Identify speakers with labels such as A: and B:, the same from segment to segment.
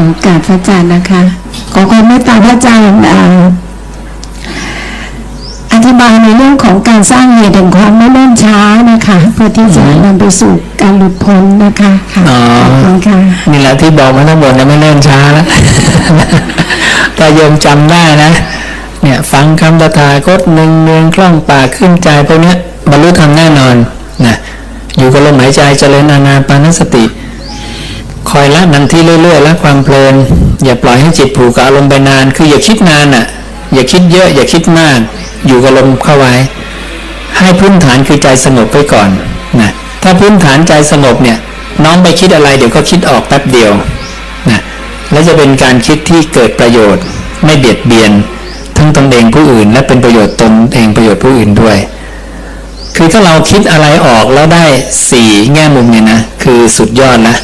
A: ขอกราบพระอาจารย์นะคะ ขอความเมตตาพระอาจารย์อ่าอธิบายในเรื่องของการสร้างเหตุแห่งความไม่เนิ่นช้านะคะ เพื่อที่จะนำไปสู่การหลุดพ้นนะคะค่ะ
B: อ๋อ
A: ขอบคุณค่ะ
B: นี่แหละที่บอกมาทั้งหมดนะไม่เนิ่นช้าแล้วถ้าโยมจำได้นะ เนี่ยฟังคำตถาคตหนึ่งเนืองคล่องปากขึ้นใจพวกเนี้ยบรรลุธรรมแน่นอนนะอยู่กับลมหายใจเจริญอานาปานสติค อยละนันที่เรื่อยๆละความเพลินอย่าปล่อยให้จิตผูกกับอารมณ์ไปนาน คืออย่าคิดนานอะ อย่าคิดเยอะ อย่าคิดมาก อยู่กับลมเข้าไว้ ให้พื้นฐานคือใจสงบไว้ก่อนนะถ้าพื้นฐานใจสงบเนี่ยน้องไปคิดอะไรเดี๋ยวก็คิดออกแป๊บเดียวนะและจะเป็นการคิดที่เกิดประโยชน์ ไม่เบียดเบียน ทั้งตนเองผู้อื่น และเป็นประโยชน์ตนเองประโยชน์ผู้อื่นด้วย คือถ้าเราคิดอะไรออกแล้วได้สี่แง่มุมเนี่ยนะคือสุดยอดละ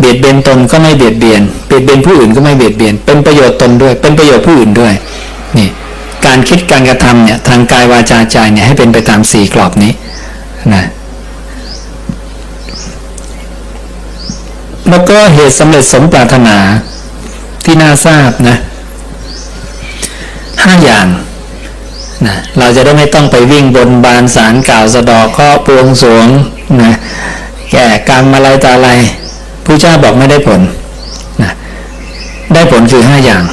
B: เบียดเบียนตนก็ไม่เบียดเบียน เบียดเบียนผู้อื่นก็ไม่เบียดเบียน เป็นประโยชน์ตนด้วย เป็นประโยชน์ผู้อื่นด้วย นี่ การคิดการกระทำเนี่ยทางกายวาจาใจเนี่ยให้เป็นไปตามสี่กรอบนี้นะแล้วก็เหตุสำเร็จสมปรารถนาที่น่าทราบนะห้าอย่างนะเราจะได้ไม่ต้องไปวิ่งบนบานสารกล่าวสะดอกเคราะห์ปวงสวงนะแก่กรรมอะไรต่ออะไร ผู้เจ้าบอกไม่ได้ผลนะได้ผลคือห้าอย่าง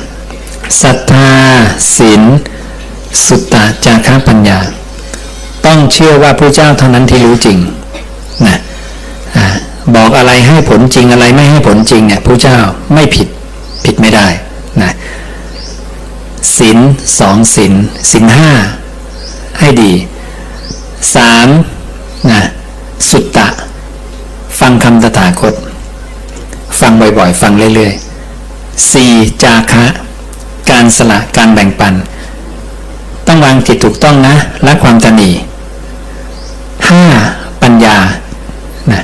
B: ศรัทธาศีลสุตตะจาระปัญญา ต้องเชื่อว่าผู้เจ้าเท่านั้นที่รู้จริงนะบอกอะไรให้ผลจริงอะไรไม่ให้ผลจริงเนี่ยผู้เจ้าไม่ผิดผิดไม่ได้นะศีลสองศีลศีลห้าให้ดีสามนะสุตตะ ฟังคำตถาคต ฟังบ่อยๆ ฟังเรื่อยๆสี่จาคะ การสละการแบ่งปัน ต้องวางจิตถูกต้องนะละความตนีห้าปัญญานะ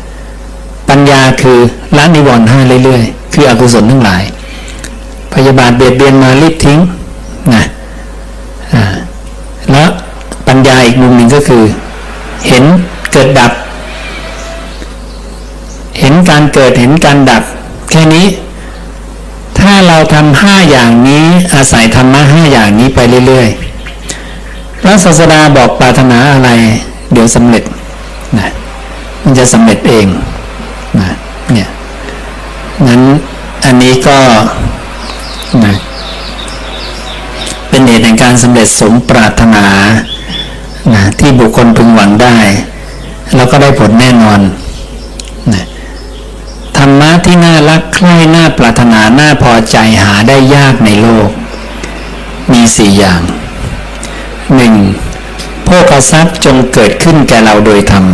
B: ปัญญาคือละนิวรณ์ห้าเรื่อยๆ คืออกุศลทั้งหลาย พยาบาทเบียดเบียนมารีบทิ้งนะแล้วปัญญาอีกมุมหนึ่งก็คือ เห็นเกิดดับเห็นการเกิดเห็นการดับ แค่นี้ ถ้าเราทำห้าอย่างนี้อาศัยธรรมะห้าอย่างนี้ไปเรื่อยๆพระศาสดาบอกปรารถนาอะไร เดี๋ยวสำเร็จนะมันจะสำเร็จเองนะเนี่ยนั้นอันนี้ก็นะเป็นเหตุแห่งการสำเร็จสมปรารถนานะที่บุคคลพึงหวังได้ แล้วก็ได้ผลแน่นอนนะ ที่น่ารักใคร่น่าปรารถนาน่าพอใจหาได้ยากในโลก มีสี่อย่างหนึ่งโภคทรัพย์จงเกิดขึ้นแก่เราโดยธรรม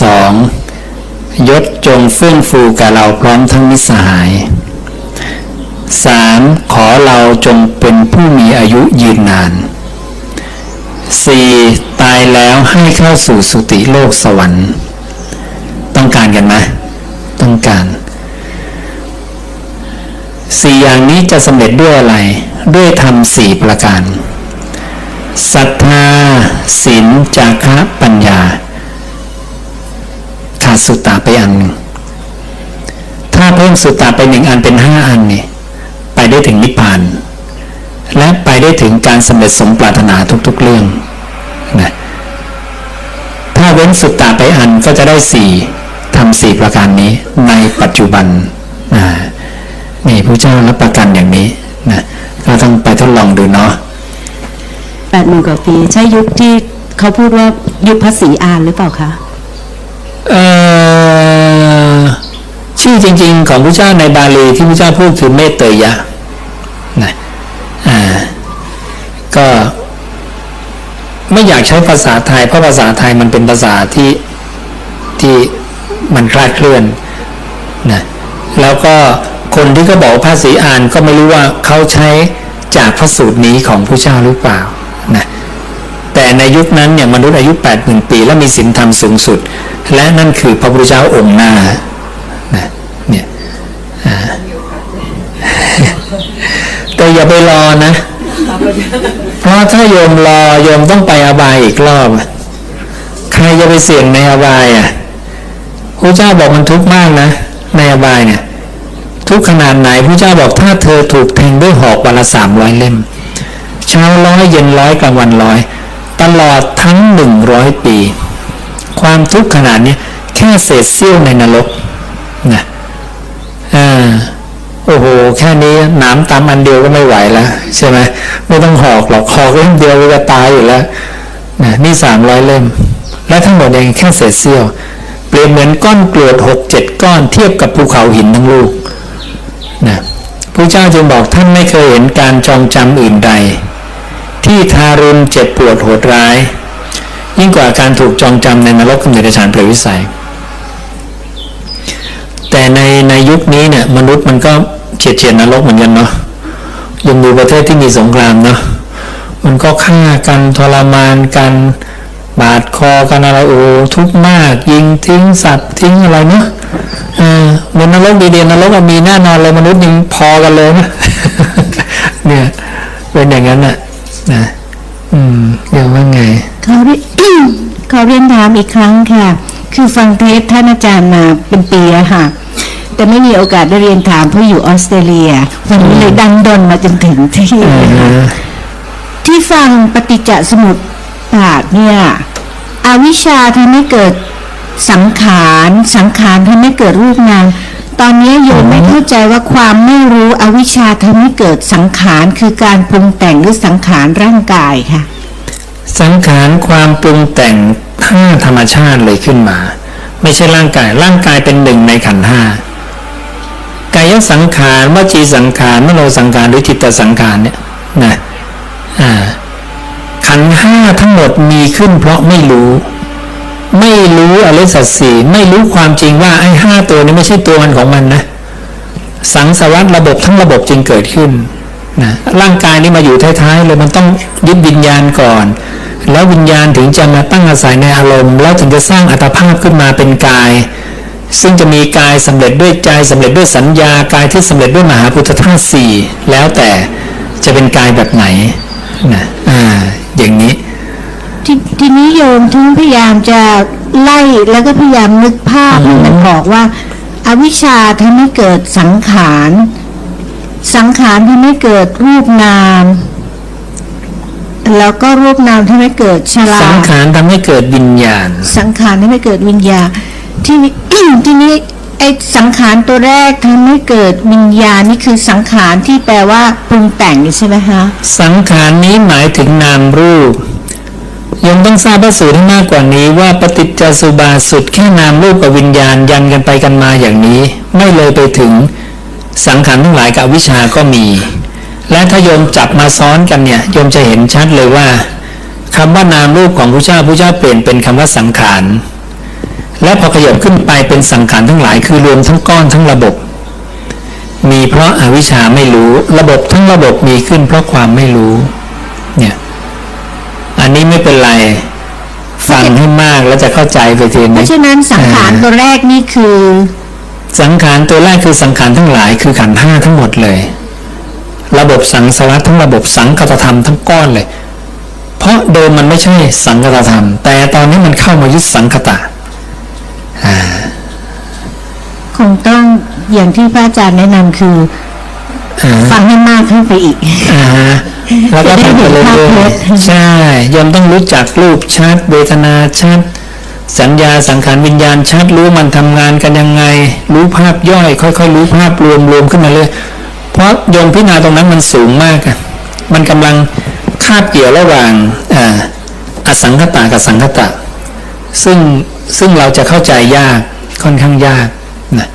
B: สองยศจงเฟื่องฟูแก่เราพร้อมทั้งมิสหายสามขอเราจงเป็นผู้มีอายุยืนนานสี่ตายแล้วให้เข้าสู่สุติโลกสวรรค์ ต้องการกันไหม ต้องการ สี่อย่างนี้จะสำเร็จด้วยอะไร ด้วยธรรมสี่ประการศรัทธาศีลจาคะปัญญา ขาดสุตตาไปอันหนึ่งถ้าเพิ่มสุตตาไปหนึ่งอันเป็นห้าอันนี่ไปได้ถึงนิพพาน และไปได้ถึงการสำเร็จสมปรารถนาทุกๆเรื่องนะถ้าเว้นสุตตาไปอันก็จะได้สี่ ทำสี่ประการนี้ในปัจจุบันนะนี่พระเจ้ารับประกันอย่างนี้นะก็ต้องไปทดลองดูเนาะ
A: แปดหมื่นกว่าปี ใช่ยุคที่เขาพูดว่ายุคพระศรีอานหรือเปล่าคะ
B: เอ่อชื่อจริง ๆ ของพระเจ้าในบาลีที่พระเจ้าพูดคือเมตเตยะนะอ่าก็ไม่อยากใช้ภาษาไทยเพราะภาษาไทยมันเป็นภาษาที่ที่ มันคลาดเคลื่อนนะแล้วก็คนที่เขาบอกว่าภาษีอานก็ไม่รู้ว่าเขาใช้จากพระสูตรนี้ของพระเจ้าหรือเปล่านะแต่ในยุคนั้นเนี่ยมนุษย์อายุ 8 0,000 ปีและมีศีลธรรมสูงสุด และนั่นคือพระพุทธเจ้าองค์หน้านะเนี่ยแต่อย่าไปรอนะ เพราะถ้าโยมรอโยมต้องไปอบายอีกรอบ ใครจะไปเสี่ยงในอบายอะ ระเจ้าบอกมันทุกข์มากนะ ในอบายเนี่ย ทุกข์ขนาดไหนพระเจ้าบอกถ้าเธอถูกแทงด้วยหอกวันละสามร้อยเล่ม เช้าร้อยเย็นร้อยกลางวันร้อยตลอดทั้งหนึ่งร้อยปี ความทุกข์ขนาดเนี้ยแค่เศษเสี้ยวในนรกนะอ่าโอ้โห แค่นี้หน้ำตำอันเดียวก็ไม่ไหวแล้วใช่ไหมไม่ต้องหอกหรอกหอกเล่มเดียวก็จะตายอยู่แล้วนะนี่สามร้อยเล่ม และทั้งหมดเองแค่เศษเสี้ยว เปรียบเหมือนก้อนกรวดหกเจ็ดก้อนเทียบกับภูเขาหินทั้งลูกนะพระเจ้าจึงบอกท่านไม่เคยเห็นการจองจำอื่นใด ที่ทารุณเจ็บปวดโหดร้าย ยิ่งกว่าการถูกจองจำในนรกกำเนิดฉานเปรวิสัย แต่ในในยุคนี้เนี่ยมนุษย์มันก็เฉียดเฉียดนรกเหมือนกันเนาะยังดูประเทศที่มีสงครามเนาะมันก็ฆ่ากันทรมานกัน บาดคอกันอะไรโอ้ทุกข์มาก ยิงทิ้งสัตว์ทิ้งอะไรเนาะเออเหมือนนรกดีๆนรกมันมีแน่นอนเลยมนุษย์ยังพอกันเลยนะเนี่ยเป็นอย่างนั้นน่ะนะอืมเรียกว่าไง
A: เขาเรียขอเรียนถามอีกครั้งค่ะ คือฟังเทปท่านอาจารย์มาเป็นปีแล้วค่ะ แต่ไม่มีโอกาสได้เรียนถามเพราะอยู่ออสเตรเลียวันนี้เลยดันดนมาจนถึงที่
B: อ่า
A: นะคะ
B: ฮะ
A: ที่ฟังปฏิจจสมุป บาทเนี่ยอวิชชาทำให้เกิดสังขารสังขารทำให้เกิดรูปนามตอนนี้โยมไม่เข้าใจว่าความไม่รู้อวิชชาทำให้เกิดสังขารคือการปรุงแต่งหรือสังขารร่างกายค่ะ
B: สังขารความปรุงแต่งห้าธรรมชาติเลยขึ้นมา ไม่ใช่ร่างกายร่างกายเป็นหนึ่งในขันห้ากายสังขารวจีสังขารมโนสังขารหรือจิตตสังขารเนี่ยนะอ่า ขันห้าทั้งหมดมีขึ้นเพราะไม่รู้ ไม่รู้อริสัจสี่ไม่รู้ความจริงว่าไอ้ห้าตัวนี้ไม่ใช่ตัวมันของมันนะ สังสารวัตระบบทั้งระบบจึงเกิดขึ้นนะร่างกายนี้มาอยู่ท้ายๆเลยมันต้องยึดวิญญาณก่อน แล้ววิญญาณถึงจะมาตั้งอาศัยในอารมณ์ แล้วถึงจะสร้างอัตภาพขึ้นมาเป็นกาย ซึ่งจะมีกายสำเร็จด้วยใจสำเร็จด้วยสัญญากายที่สำเร็จด้วยมหาพุทธธาตุสี่แล้วแต่จะเป็นกายแบบไหน นะอ่าอย่างนี้
A: ททีนี้โยมถึงพยายามจะไล่แล้วก็พยายามนึกภาพให้มันบอกว่าอาวิชชาทำให้เกิดสังขาร สังขารทำให้เกิดรูปนาม แล้วก็รูปนามทำให้เกิดชรา
B: สังขารทำให้เกิดวิญญาณ
A: สังขารทำให้เกิดวิญญาณที่นี้ที่นี้ ไอสังขารตัวแรกทำให้เกิดวิญญาณนี่คือสังขารที่แปลว่าปรุงแต่งใช่ไหมคะ
B: สังขารนี้หมายถึงนามรูปยังต้องทราบพระสูตรให้มากกว่านี้ว่าปฏิจจสุบาสุดแค่นามรูปกับวิญญาณยันกันไปกันมาอย่างนี้ ไม่เลยไปถึงสังขารทั้งหลายกับวิชาก็มี และถ้าโยมจับมาซ้อนกันเนี่ยโยมจะเห็นชัดเลยว่าคำว่านามรูปของพระเจ้าพระเจ้าเปลี่ยนเป็นคำว่าสังขาร และพอขยับขึ้นไปเป็นสังขารทั้งหลายคือรวมทั้งก้อนทั้งระบบ มีเพราะอาวิชชาไม่รู้ระบบทั้งระบบมีขึ้นเพราะความไม่รู้เนี่ยอันนี้ไม่เป็นไรฟังให้มากแล้วจะเข้าใจไปที
A: เพ
B: นี้
A: ราะฉะนั้นสังขารตัวแรกนี่คือ
B: สังขารตัวแรกคือสังขารทั้งหลายคือขันธ์ห้าทั้งหมดเลย ระบบสังสารวัตทั้งระบบสังคตธรรมทั้งก้อนเลย เพราะเดิมมันไม่ใช่สังคตธรรม แต่ตอนนี้มันเข้ามายึดสังคตะอ่า
A: คงต้องอย่างที่พระอาจารย์แนะนำคือ
B: อ่า
A: ฟังให้มากขึ้นไปอีก
B: อ่าฮะแล้วก็ทำไปเรื่อยๆใช่ยอมต้องรู้จักรูปชัดเวทนาชัดสัญญาสังขารวิญญาณชัดรู้มันทำงานกันยังไง รู้ภาพย่อย ค่อย ๆ รู้ภาพรวมรวมขึ้นมาเลยเพราะโยมพิจารณาตรงนั้นมันสูงมากอะมันกำลังคาบเกี่ยวระหว่างอ่าอสังคตะกับสังคตะ ซึ่งซึ่งเราจะเข้าใจยากค่อนข้างยากนะ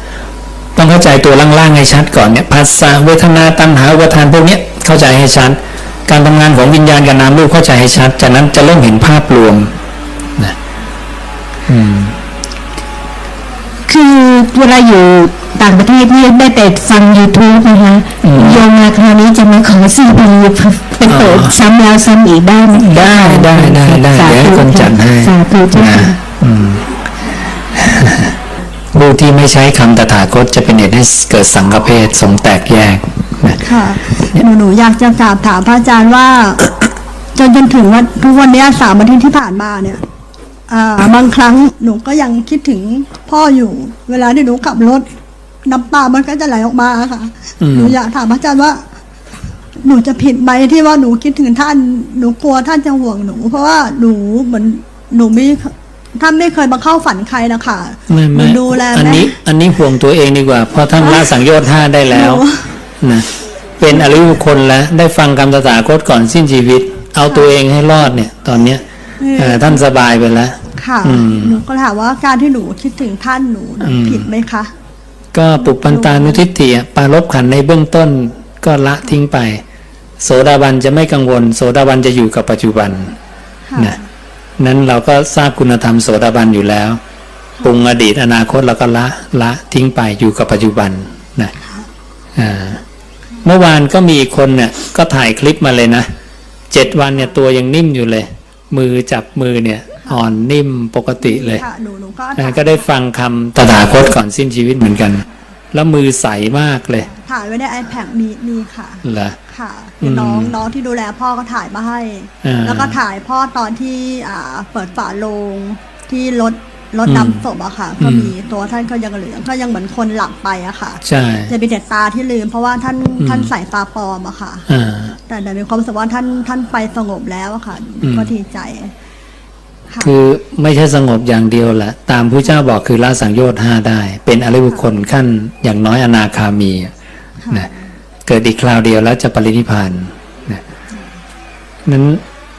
B: ต้องเข้าใจตัวล่างๆให้ชัดก่อนเนี่ยภาษาเวทนาตัณหาอุปทานพวกเนี้ยเข้าใจให้ชัด การทำงานของวิญญาณกับนามรูปเข้าใจให้ชัด จากนั้นจะเริ่มเห็นภาพรวมนะอืม
A: คือเวลาอยู่ต่างประเทศนี่ได้แต่ฟัง YouTube นะคะ
B: อืม
A: โยมมาคราวนี้จะมาขอซีดีไปเปิด
B: อ๋อ
A: ซ้ำแล้วซ้ำอีกได้ไหม
B: ได้ได้ได้ได้
A: สา
B: เดี๋ยวให้
A: ธุ
B: คนจัดให้
A: สาธุเจ้า
B: นะ
A: ค่ะ
B: อืมผู้ที่ไม่ใช้คำตถาคตจะเป็นเหตุให้เกิดสังฆเพศสงแตกแยกนะ
C: ค่ะหนูหนูอยากจะกราบถามพระอาจารย์ว่าจนจนถึงว่าทุกวันเนี้ยสามอาทิตย์ที่ผ่านมาเนี่ยอ่า บางครั้งหนูก็ยังคิดถึงพ่ออยู่ เวลาที่หนูขับรถน้ำตามันก็จะไหลออกมาค่ะ
B: อืม
C: หนูอยากถามพระอาจารย์ว่า หนูจะผิดไหมที่ว่าหนูคิดถึงท่าน หนูกลัวท่านจะห่วงหนู เพราะว่าหนูเหมือนหนูไม่ท่านไม่เคยมาเข้าฝันใครนะคะ
B: ไม่
C: หนู
B: ไม่
C: ดูแล
B: อัน
C: แม่
B: นี้ อันนี้ห่วงตัวเองดีกว่า เพราะท่านละสังโยชน์ห้าได้แล้ว
C: หนู
B: นะเป็นอริยบุคคลแล้วได้ฟังคำตถาคตก่อนสิ้นชีวิต เอาตัวเองให้รอดเนี่ย ตอนเนี้ยเอ่อท่านสบายไปแล้ว
C: ค่ะ
B: อืม
C: หนูก็ถามว่าการที่หนูคิดถึงท่านหนูน่ะ
B: อืม
C: ผิดไหมคะ
B: ก็ปุปปันตานุทิฏฐิอะปารบขันธ์ในเบื้องต้นก็ละทิ้งไป โสดาบันจะไม่กังวล โสดาบันจะอยู่กับปัจจุบัน
C: ค่ะ
B: นะนั้นเราก็ทราบคุณธรรมโสดาบันอยู่แล้วปรุงอดีตอนาคตเราก็ละละทิ้งไปอยู่กับปัจจุบันนะอ่าเมื่อวานก็มีอีกคนเนี่ยก็ถ่ายคลิปมาเลยนะเจ็ดวันเนี่ยตัวยังนิ่มอยู่เลย มือจับมือเนี่ย อ่อนนิ่มปกติเลย
C: ค่ะหนูหนูก็
B: อ่าก็ได้ฟังคำตถาคตก่อนสิ้นชีวิตเหมือนกัน แล้วมือใสมากเลย
C: ถ่ายไว้ใน iPad มีมีค่ะ
B: เหรอ
C: ค่ะคือน้อง
B: อืม
C: น้องที่ดูแลพ่อก็ถ่ายมาให้
B: อ่า
C: แล้วก็ถ่ายพ่อตอนที่อ่าเปิดฝาโลงที่รถรถ
B: อืม
C: นำศพอะค่ะ ก็
B: อืม
C: มีตัวท่านก็ยังเหลืองก็ยังเหมือนคนหลับไปอะค่ะ
B: ใช่
C: จะเป็นแต่ตาที่ลืม เพราะว่าท่าน
B: อืม
C: ท่านใส่ตาปลอมอะค่ะ
B: อ่า
C: แต่แต่มีความรู้สึกว่าท่านท่านไปสงบแล้วอะค่ะ
B: อืม
C: ก็ดีใจ ค่ะ
B: คือไม่ใช่สงบอย่างเดียวแหละตามพระเจ้าบอกคือละสังโยชน์ห้าได้ เป็นอริยบุคคลขั้นอย่างน้อยอนาคามีนะเกิดอีกคราวเดียวแล้วจะปรินิพพานนะนั้น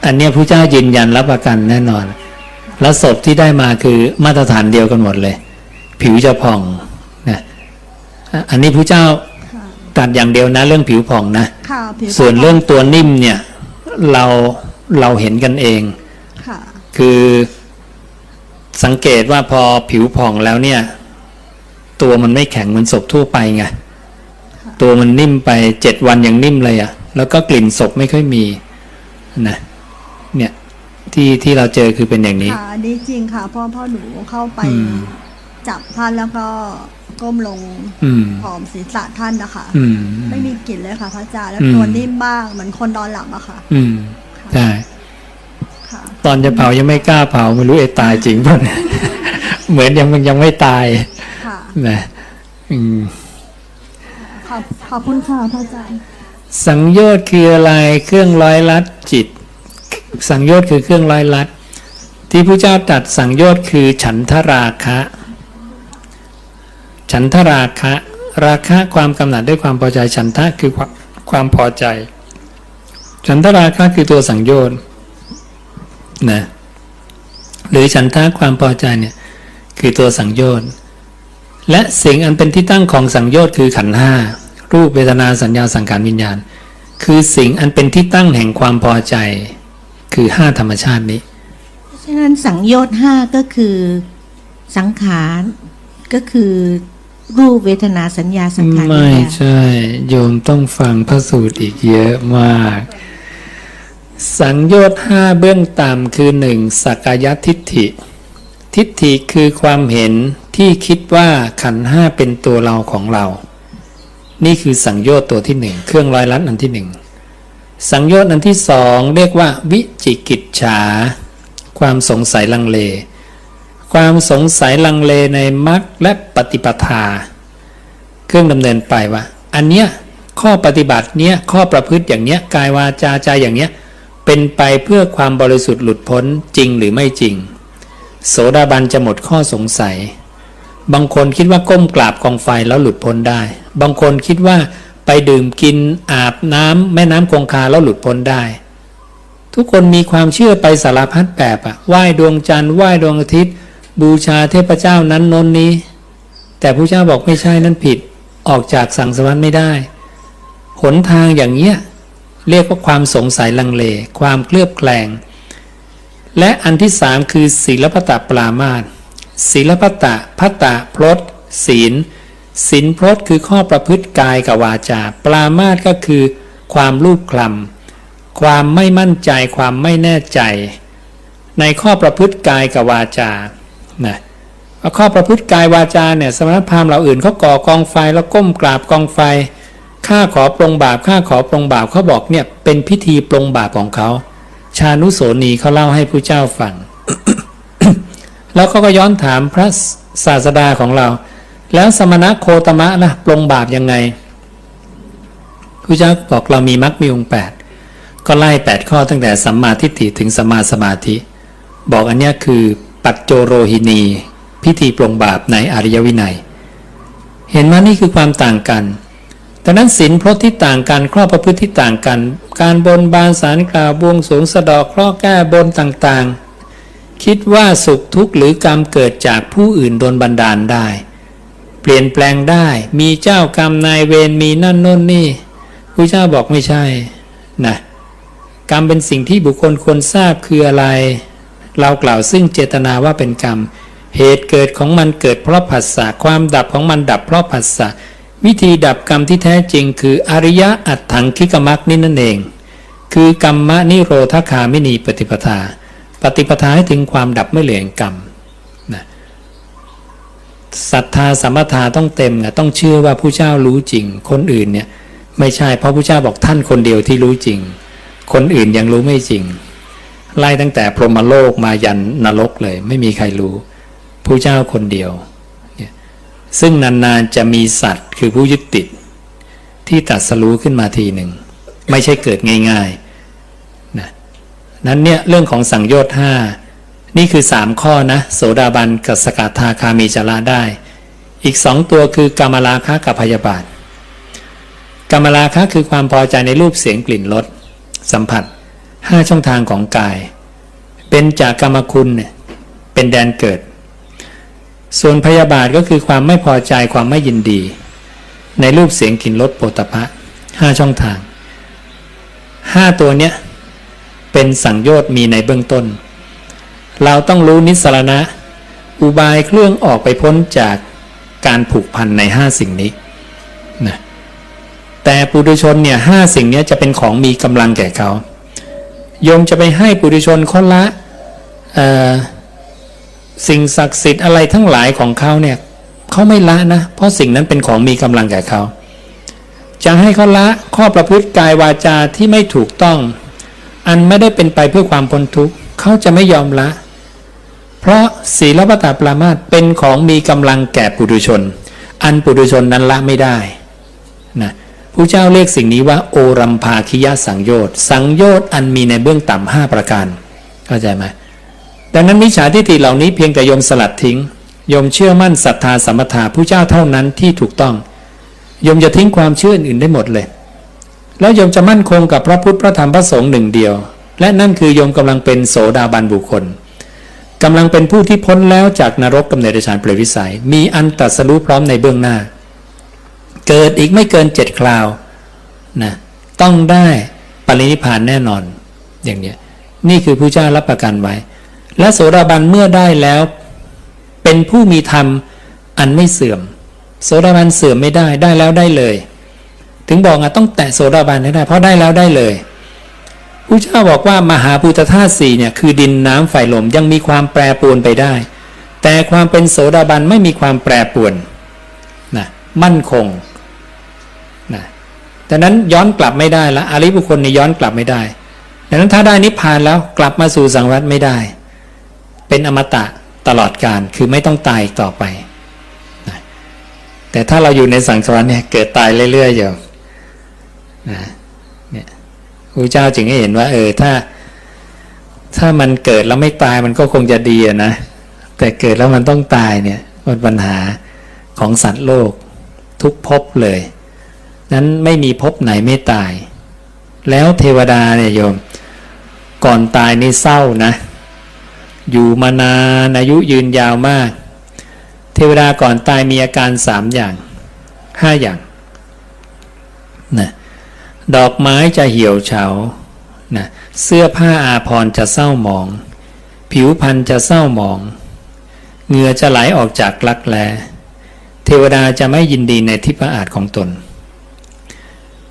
B: อันเนี้ยพระเจ้ายืนยันรับประกันแน่นอน แล้วศพที่ได้มาคือมาตรฐานเดียวกันหมดเลย ผิวจะผ่องนะอะอันนี้พระเจ้า
C: ค่ะ
B: ตัดอย่างเดียวนะ เรื่องผิวผ่องนะ
C: ค่ะผิว
B: ส่วนเรื่องตัวนิ่มเนี่ยเราเราเห็นกันเอง
C: ค่ะ
B: คือสังเกตว่าพอผิวผ่องแล้วเนี่ย ตัวมันไม่แข็งเหมือนศพทั่วไปไงตัวมันนิ่มไปเจ็ดวันอย่างนิ่มเลยอะ่ะแล้วก็กลิ่นศพไม่ค่อยมีนะเนี่ยที่ที่เราเจอคือเป็นอย่างนี้
C: ค่ะอันนี้จริงค่ะเพราะพ่อหนูเข้าไป
B: อืม
C: จับท่านแล้วก็ก้มลง
B: อืม
C: หอมศีรษะท่านนะคะ
B: อืม
C: ไม่มีกลิ่นเลยค่ะพระอาจารย์แล้ว
B: อืม
C: ตัวนิ่มมากเหมือนคนนอนหลับอะค่ะ
B: อืมใช่
C: ค่ะ
B: ตอนจะเผายังไม่กล้าเผาไม่รู้ไอ้ตายจริงป่ะเนี่ยเหมือนยังมันยังไม่ตาย
C: ค่ะ
B: นะอืม
C: ขอบขอบคุณค่ะพระอาจารย์
B: สังโยชน์คืออะไรเครื่องร้อยลัดจิต สังโยชน์คือเครื่องร้อยลัด ที่พระเจ้าตรัดสังโยชน์คือฉันทราคะ ฉันทราคะ ราคะความกำหนัดด้วยความพอใจฉันทะคือความความพอใจ ฉันทราคะคือตัวสังโยชน์ นะหรือฉันทะความพอใจเนี่ยคือตัวสังโยชน์ และสิ่งอันเป็นที่ตั้งของสังโยชน์คือขันธ์ห้ารูปเวทนาสัญญาสังขารวิญญาณ คือสิ่งอันเป็นที่ตั้งแห่งความพอใจ คือห้าธรรมชาตินี้
A: ฉะนั้นสังโยชน์ห้าก็คือสังขารก็คือรูปเวทนาสัญญาสังขารวิ
B: ไม่
A: ญญาณ
B: ใช่ โยมต้องฟังพระสูตรอีกเยอะมาก สังโยชน์ห้าเบื้องต่ำคือหนึ่งสักกายทิฏฐิ ทิฏฐิคือความเห็นที่คิดว่าขันห้าเป็นตัวเราของเรา นี่คือสังโยชน์ตัวที่หนึ่งเครื่องร้อยลัดอันที่หนึ่งสังโยชน์อันที่สองเรียกว่า วิจิกิจฉา ความสงสัยลังเล ความสงสัยลังเลในมรรคและปฏิปทา เครื่องดำเนินไปว่า อันเนี้ยข้อปฏิบัติเนี้ยข้อประพฤติอย่างเนี้ยกายวาจาใจอย่างเนี้ย เป็นไปเพื่อความบริสุทธิ์หลุดพ้นจริงหรือไม่จริง โสดาบันจะหมดข้อสงสัย บางคนคิดว่าก้มกราบกองไฟแล้วหลุดพ้นได้ บางคนคิดว่าไปดื่มกินอาบน้ำแม่น้ำคงคาแล้วหลุดพ้นได้ ทุกคนมีความเชื่อไปสารพัดแบบอะไหว้ดวงจันทร์ไหว้ดวงอาทิตย์ บูชาเทพเจ้านั้นนนนี้ แต่พระเจ้าบอกไม่ใช่นั่นผิดออกจากสังสารไม่ได้ หนทางอย่างเนี้ย เรียกว่าความสงสัยลังเล ความเคลือบแคลง และอันที่สามคือศีลปตะปรามาสศีลปตะพัตตะพลดศีลศีลพลดคือข้อประพฤติกายกับวาจา ปรามาสก็คือ ความรูปคลำความไม่มั่นใจ ความไม่แน่ใจ ในข้อประพฤติกายกับวาจานะว่าข้อประพฤติกายวาจาเนี่ยสมณพราหมณ์เราอื่นเขาก่อกองไฟแล้วก้มกราบกองไฟ ข้าขอปรงบาปข้าขอปรงบาปเขาบอกเนี่ยเป็นพิธีปรงบาปของเขา ชานุโสนีเขาเล่าให้ผู้เจ้าฟัง แล้วเขาก็ย้อนถามพระศาสดาของเรา แล้วสมณะโคตมะนะปลงบาปยังไงพระเจ้าบอกเรามีมรรคมีองค์แปดก็ไล่แปดข้อตั้งแต่สัมมาทิฏฐิถึงสัมมาสมาธิ บอกอันนี้คือปัจโจโรหินี พิธีปลงบาปในอริยวินัย เห็นไหมนี่คือความต่างกัน ดังนั้นศีลพรตที่ต่างกันครอบประพฤติที่ต่างกัน การบนบานสารกล่าวบวงสรวงสะดอกเคราะห์แก้บนต่างๆ คิดว่าสุขทุกข์หรือกรรมเกิดจากผู้อื่นโดนบันดาลได้ เปลี่ยนแปลงได้ มีเจ้ากรรมนายเวรมีนั่นโน่นนี่พระเจ้าบอกไม่ใช่นะกรรมเป็นสิ่งที่บุคคลควรทราบคืออะไร เรากล่าวซึ่งเจตนาว่าเป็นกรรม เหตุเกิดของมันเกิดเพราะผัสสะความดับของมันดับเพราะผัสสะ วิธีดับกรรมที่แท้จริงคืออริยะอัตถังคิกมักนี่นั่นเอง คือกรรมะนิโรธคามินีปฏิปทา ปฏิปทาให้ถึงความดับไม่เหลือแห่งกรรมนะศรัทธาสมปทาต้องเต็มนะต้องเชื่อว่าผู้เจ้ารู้จริง คนอื่นเนี่ยไม่ใช่เพราะผู้เจ้าบอกท่านคนเดียวที่รู้จริง คนอื่นยังรู้ไม่จริง ไล่ตั้งแต่พรหมโลกมายันนรกเลย ไม่มีใครรู้ผู้เจ้าคนเดียว ซึ่งนานๆจะมีสัตว์คือผู้ยึดติด ที่ตัดสรู้ขึ้นมาทีหนึ่ง ไม่ใช่เกิดง่ายๆนะนั้นเนี่ยเรื่องของสังโยชน์ห้านี่คือสามข้อนะ โสดาบันกับสกทาคามีจละได้ อีกสองตัวคือกามราคะกับพยาบาทกามราคะคือความพอใจในรูปเสียงกลิ่นรสสัมผัสห้าช่องทางของกาย เป็นจากกรรมคุณเป็นแดนเกิด ส่วนพยาบาทก็คือความไม่พอใจความไม่ยินดี ในรูปเสียงกลิ่นรสโปตพะห้าช่องทางห้าตัวเนี้ยเป็นสังโยชน์มีในเบื้องต้น เราต้องรู้นิสรณะ อุบายเครื่องออกไปพ้นจากการผูกพันในห้าสิ่งนี้นะแต่ปุถุชนเนี่ยห้าสิ่งนี้จะเป็นของมีกำลังแก่เขาโยมจะไปให้ปุถุชนเขาละเอ่อ สิ่งศักดิ์สิทธิ์อะไรทั้งหลายของเขาเนี่ยเขาไม่ละนะ เพราะสิ่งนั้นเป็นของมีกำลังแก่เขาจะให้เขาละข้อประพฤติกายวาจาที่ไม่ถูกต้อง อันไม่ได้เป็นไปเพื่อความพ้นทุกข์เขาจะไม่ยอมละ เพราะศีลปตาปรามาตเป็นของมีกำลังแก่ปุถุชน อันปุถุชนนั้นละไม่ได้นะผู้เจ้าเรียกสิ่งนี้ว่าโอรัมภาคิยสังโยชน์สังโยชน์อันมีในเบื้องต่ำห้าประการ เข้าใจไหม ดังนั้นมิจฉาทิฏฐิเหล่านี้เพียงแต่โยมสลัดทิ้งโยมเชื่อมั่นศรัทธาสมปทาผู้เจ้าเท่านั้นที่ถูกต้องโยมจะทิ้งความเชื่ออื่นได้หมดเลย แล้วโยมจะมั่นคงกับพระพุทธพระธรรมพระสงฆ์หนึ่งเดียว และนั่นคือโยมกำลังเป็นโสดาบันบุคคลกำลังเป็นผู้ที่พ้นแล้วจากนรกกำเนิดฌานเปรตวิสัย มีอันตัดสรู้พร้อมในเบื้องหน้า เกิดอีกไม่เกินเจ็ดคราวนะต้องได้ปรินิพพานแน่นอนอย่างเนี้ยนี่คือผู้เจ้ารับประกันไว้ และโสดาบันเมื่อได้แล้ว เป็นผู้มีธรรมอันไม่เสื่อม โสดาบันเสื่อมไม่ได้ได้แล้วได้เลย ถึงบอกอะต้องแตะโสดาบันให้ได้ เพราะได้แล้วได้เลยผู้เจ้าบอกว่ามหาภูตธาตุสี่เนี่ยคือดินน้ำไฟลมยังมีความแปรปรวนไปได้ แต่ความเป็นโสดาบันไม่มีความแปรปรวนนะมั่นคงนะดังนั้นย้อนกลับไม่ได้ละอริบุคคลในยย้อนกลับไม่ได้ดังนั้นถ้าได้นิพพานแล้วกลับมาสู่สังวัตไม่ได้ เป็นอมตะตลอดการคือไม่ต้องตายอีกต่อไปนะแต่ถ้าเราอยู่ในสังสารวัฏเนี่ยเกิดตายเรื่อยๆอยู่นะเนี่ยพระเจ้าจึงให้เห็นว่า เออถ้า ถ้ามันเกิดแล้วไม่ตายมันก็คงจะดีนะแต่เกิดแล้วมันต้องตายเนี่ยมันปัญหาของสัตว์โลกทุกภพเลย นั้นไม่มีภพไหนไม่ตาย แล้วเทวดาเนี่ยโยม ก่อนตายนี่เศร้านะ อยู่มานานอายุยืนยาวมาก เทวดาก่อนตายมีอาการสามอย่างห้าอย่างนะดอกไม้จะเหี่ยวเฉานะเสื้อผ้าอาภรณ์จะเศร้าหมอง ผิวพรรณจะเศร้าหมองเหงื่อจะไหลออกจากลักแล เทวดาจะไม่ยินดีในทิพอาจของตน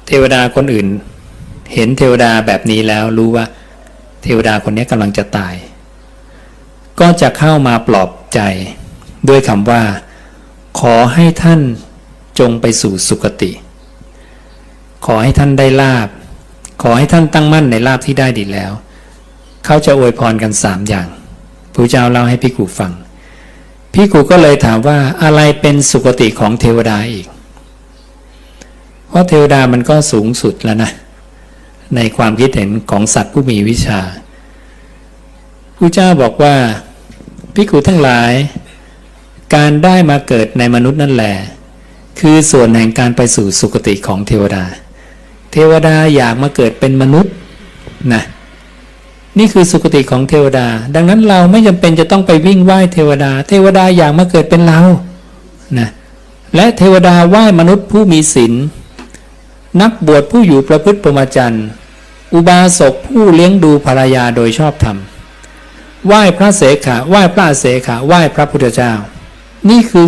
B: เทวดาคนอื่น เห็นเทวดาแบบนี้แล้วรู้ว่า เทวดาคนนี้กำลังจะตาย ก็จะเข้ามาปลอบใจ ด้วยคำว่า ขอให้ท่านจงไปสู่สุคติ ขอให้ท่านได้ลาบ ขอให้ท่านตั้งมั่นในลาบที่ได้ดีแล้ว เขาจะอวยพรกันสามอย่างพระเจ้าเล่าให้พิกูฟัง พี่ครูก็เลยถามว่าอะไรเป็นสุคติของเทวดาอีก เพราะเทวดามันก็สูงสุดแล้วนะ ในความคิดเห็นของสัตว์ผู้มีวิชาพระเจ้าบอกว่า พิกุทั้งหลาย การได้มาเกิดในมนุษย์นั่นแหละคือส่วนแห่งการไปสู่สุคติของเทวดา เทวดาอยากมาเกิดเป็นมนุษย์นะนี่คือสุคติของเทวดา ดังนั้นเราไม่จำเป็นจะต้องไปวิ่งไหว้เทวดา เทวดาอยากมาเกิดเป็นเรานะและเทวดาไหว้มนุษย์ผู้มีศีลนักบวชผู้อยู่ประพฤติปรหมจรรย์ อุบาสกผู้เลี้ยงดูภรรยาโดยชอบธรรม ไหว้พระเสขะไหว้พระเสขะไหว้พระพุทธเจ้า นี่คือ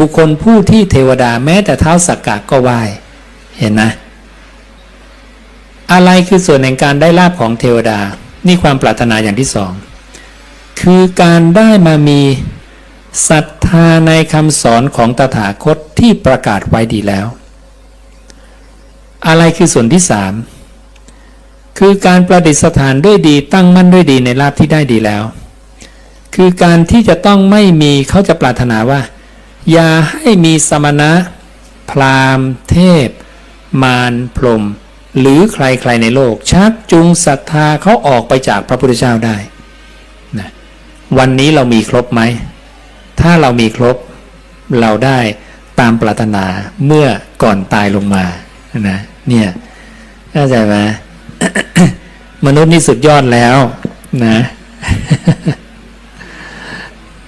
B: บุคคลผู้ที่เทวดาแม้แต่เท้าสักกะก็ไหว้เห็นนะอะไรคือส่วนแห่งการได้ลาบของเทวดา นี่ความปรารถนาอย่างที่สอง คือการได้มามีศรัทธาในคำสอนของตถาคตที่ประกาศไว้ดีแล้ว อะไรคือส่วนที่สาม คือการประดิษฐานด้วยดีตั้งมั่นด้วยดีในลาภที่ได้ดีแล้ว คือการที่จะต้องไม่มีเขาจะปรารถนาว่า อย่าให้มีสมณะ พราหมณ์ เทพ มารพรหมหรือใครๆในโลก ชักจูงศรัทธาเขาออกไปจากพระพุทธเจ้าได้นะวันนี้เรามีครบไหม ถ้าเรามีครบเราได้ตามปรารถนาเมื่อก่อนตายลงมานะเนี่ยเข้าใจไหม มนุษย์นี่สุดยอดแล้วนะ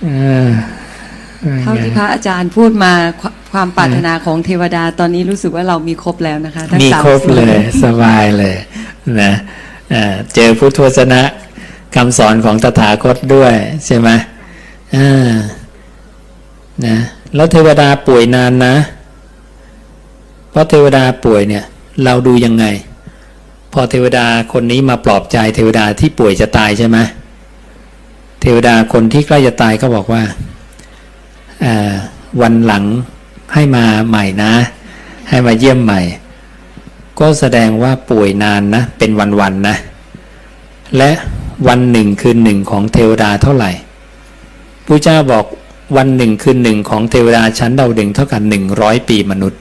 B: เออ
D: เท่าที่พระอาจารย์พูดมาควความปรารถนาของเทวดาตอนนี้รู้สึกว่าเรามีครบแล้วนะคะทั้ง
B: มี
D: สาม
B: ครบ
D: ส่วน
B: เลย สบายเลยนะเอ่อเจอพุทธวจนะคำสอนของตถาคตด้วยใช่ไหมอ่านะแล้วเทวดาป่วยนานนะ เพราะเทวดาป่วยเนี่ย เราดูยังไงพ อเทวดาคนนี้มาปลอบใจเทวดาที่ป่วยจะตายใช่ไหมเทวดาคนที่ใกล้จะตายก็บอกว่าวันหลังให้มาใหม่นะ ให้มาเยี่ยมใหม่ ก็แสดงว่าป่วยนานนะ เป็นวันๆนะ และวันหนึ่งคืนหนึ่งของเทวดาเท่าไหร่พระเจ้าบอกวันหนึ่งคืนหนึ่งของเทวดาชั้นดาวดึงเท่ากับหนึ่งร้อยปีมนุษย์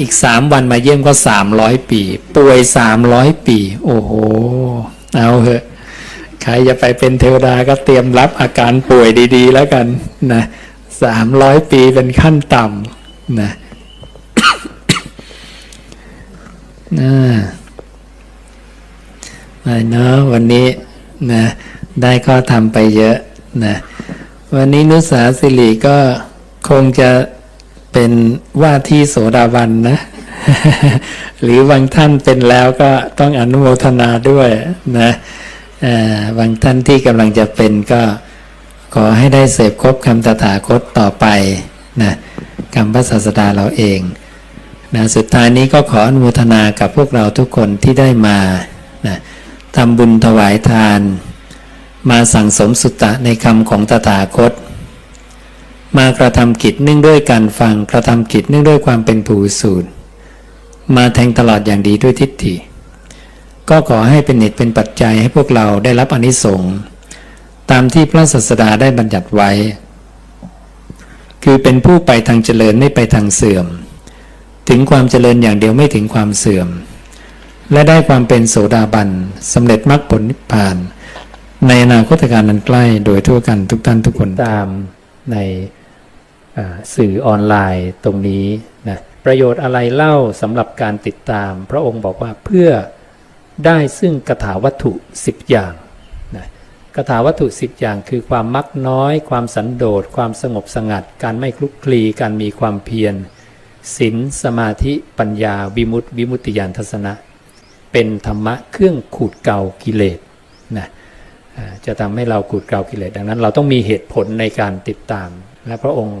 B: อีกสามวันมาเยี่ยมก็สามร้อยปี ป่วยสามร้อยปี โอ้โห เอาเหอะ ใครจะไปเป็นเทวดาก็เตรียมรับอาการป่วยดี ๆ แล้วกันนะสามร้อยปีเป็นขั้นต่ำนะน่าม่เนาะวันนี้นะได้ข้อทำไปเยอะนะวันนี้นุสาสิริก็คงจะ เป็นว่าที่โสดาบันนะ หรือบางท่านเป็นแล้วก็ต้องอนุโมทนาด้วยนะเออบางท่านที่กำลังจะเป็นก็ขอให้ได้เสพครบคำตถาคตต่อไปนะคำพระศาสดาเราเองนะสุดท้ายนี้ก็ขออนุโมทนากับพวกเราทุกคนที่ได้มานะทำบุญถวายทาน มาสั่งสมสุตตะในคำของตถาคต มากระทำกิจเนื่องด้วยการฟังกระทำกิจเนื่องด้วยความเป็นผู้สูตรมาแทงตลอดอย่างดีด้วยทิฏฐิ ก็ขอให้เป็นเหตุเป็นปัจจัยให้พวกเราได้รับอนิสงส์ตามที่พระศาสดาได้บัญญัติไว้ คือเป็นผู้ไปทางเจริญไม่ไปทางเสื่อม ถึงความเจริญอย่างเดียวไม่ถึงความเสื่อม และได้ความเป็นโสดาบันสำเร็จมรรคผลนิพพาน ในอนาคตการนั้นใกล้โดยทั่วกันทุกท่านทุกคนตามใน สื่อออนไลน์ตรงนี้นะประโยชน์อะไรเล่าสำหรับการติดตาม พระองค์บอกว่าเพื่อได้ซึ่งกถาวัตถุ 10 อย่างนะกถาวัตถุ 10 อย่างคือความมักน้อย ความสันโดษ ความสงบสงัด การไม่คลุกคลีการมีความเพียรศีลสมาธิปัญญาวิมุตติวิมุตติญาณทัศนะ เป็นธรรมะเครื่องขูดเกากิเลสนะจะทำให้เราขูดเกากิเลสดังนั้น เราต้องมีเหตุผลในการติดตาม และพระองค์